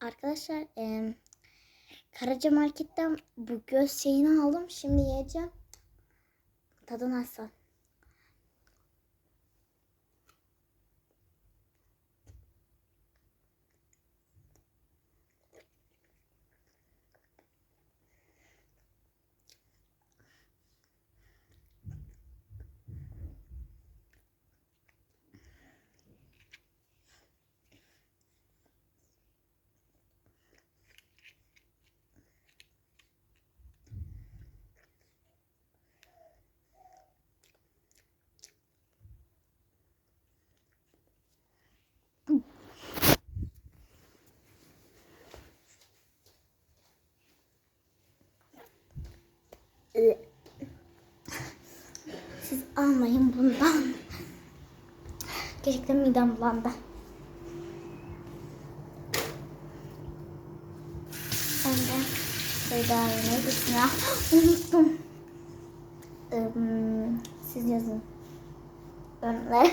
Arkadaşlar em, Karaca Market'ten bu göz şeyini aldım. Şimdi yiyeceğim. Tadı nasıl? Siz almayın bundan. Gerçekten midem bulandı. Ben de neydi ya? Unuttum. Im, siz yazın. Bye.